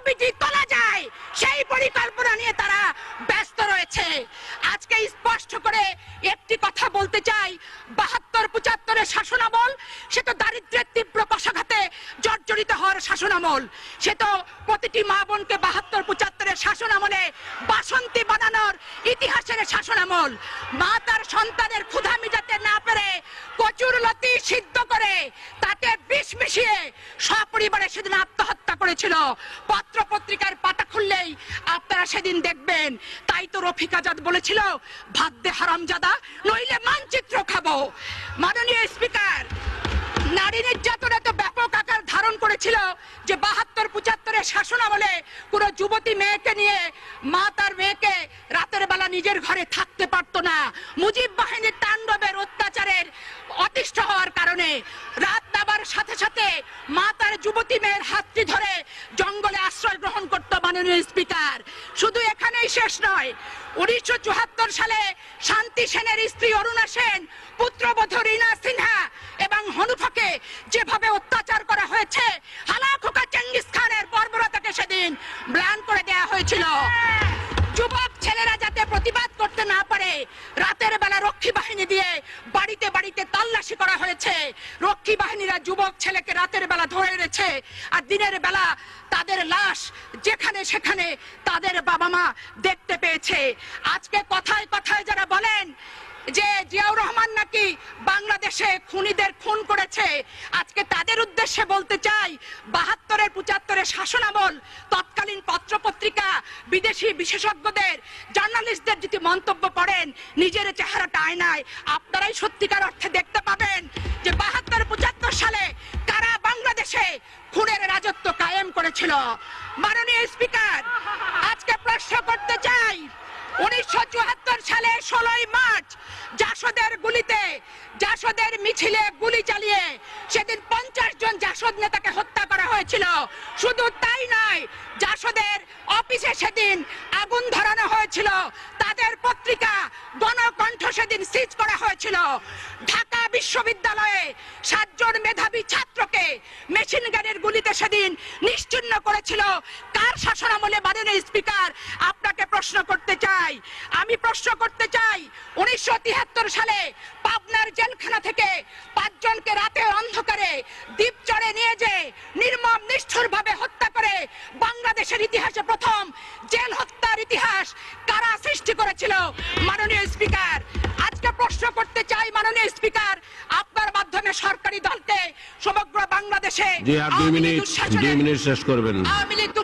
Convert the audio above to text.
ছবিটি তোলা যায়, সেই পরিকল্পনা নিয়ে তারা ব্যস্ত রয়েছে। আজকে স্পষ্ট করে একটি কথা বলতে চাই, বাহাত্তর পঁচাত্তরের শাসনামল, সে তো দারিদ্রের তীব্র কষাঘাতে জর্জরিত হওয়ার শাসনামল। সে তো প্রতিটি মা বোনকে বাহাত্তর পঁচাত্তরের শাসনামলে বাসন্তী বানানোর ইতিহাসের শাসনামল। মা তার সন্তানের ক্ষুধা মিটাতে না পেরে কচুর লতি সিদ্ধ মিশিয়ে সপরিবারে সেদিন আত্মহত্যা করেছিল। পত্র পত্রিকার পাতা খুললেই আপনারা সেদিন দেখবেন। তাই তো রফিক আজাদ বলেছিল দে হারামজাদা, নইলে মানচিত্র খাব। মাননীয় স্পিকার, নারী নির্যাতন এত ব্যাপক আকার ধারণ করেছিল যে বাহাত্তর, পঁচাত্তরের শাসন আমলে কোন যুবতী মেয়েকে নিয়ে মা তার মেয়েকে রাতের বেলা নিজের ঘরে থাকতে পারতো না। মুজিব বাহিনীর তাণ্ডবের অত্যাচারের অতিষ্ঠ হওয়ার কারণে রাত নাবার যুবতী মেয়ের হাতটি ধরে জঙ্গলে আশ্রয় গ্রহণ করতো মাননীয় স্পিকার। শুধু এখানেই শেষ নয়, উনিশশো সালে শান্তি সেনের স্ত্রী অরুণা সেন, পুত্রবধূ রীনা সিনহা এবং হনুফাকে যেভাবে অত্যাচার করা হয়েছে হালাখোকা চেঙ্গিস খানের বর্বরতাকে সেদিন ব্লান করে দেয়া হয়েছিল। রাতের বেলা রক্ষী বাহিনী দিয়ে বাড়িতে বাড়িতে তল্লাশি করা হয়েছে। রক্ষী বাহিনীরা যুবক ছেলেকে রাতের বেলা ধরে এনেছে আর দিনের বেলা তাদের লাশ যেখানে সেখানে তাদের বাবা মা দেখতে পেয়েছে। আজকে কথায় কথায় যারা বলেন যে জিয়াউর রহমান নাকি বাংলাদেশে খুনিদের খুন করেছে, আজকে তাদের উদ্দেশ্যে বলতে চাই, বাহাত্তরের পঁচাত্তরের শাসনামল, তৎকালীন পত্রপত্রিকা, বিদেশি বিশেষজ্ঞদের, জার্নালিস্টদের যদি মন্তব্য পড়েন নিজের চেহারাটা আয়নায় আপনারাই সত্যিকার অর্থে দেখতে পাবেন যে বাহাত্তর পঁচাত্তর সালে কারা বাংলাদেশে খুনের রাজত্ব কায়েম করেছিল। মাননীয় স্পিকার, আজকে প্রশ্ন করতে চাই, উনিশশো চুয়াত্তর সালে ষোলোই মার্চ জাসদের গুলিতে, জাসদের মিছিলে গুলি চালিয়ে সেদিন পঞ্চাশ জন জাসদ নেতাকে হত্যা করা হয়েছিল। শুধু তাই নয়, জাসদের অফিসে সেদিন আগুন ধরানো হয়েছিল। তাদের পত্রিকা গণকণ্ঠ সেদিন সিজ করা হয়েছিল। ঢাকা বিশ্ববিদ্যালয়ে সাতজন মেধাবী ছাত্রকে মেশিন গানের গুলিতে সেদিন নিশ্চিন্ন করেছিল। কার শাসনামলে মাননীয় স্পিকার? আপনাকে প্রশ্ন করতে চাই। আমি প্রশ্ন করতে চাই, উনিশশো তিয়াত্তর সালে পাবনার জেলখানা থেকে পাঁচজনকে রাতে অন্ধকারে দ্বীপ চড়ে নিয়ে যে নির্মম নিষ্ঠুর ভাবে হত্যা করে বাংলাদেশের ইতিহাসে প্রথম জেল হত্যার ইতিহাস কারা সৃষ্টি করেছিল? মাননীয় স্পিকার, আজকে প্রশ্ন করতে চাই মাননীয় স্পিকার, আপনার মাধ্যমে সরকারি দলকে সমগ্র বাংলাদেশে জি আর দুই মিনিট দুই মিনিট শেষ করবেন।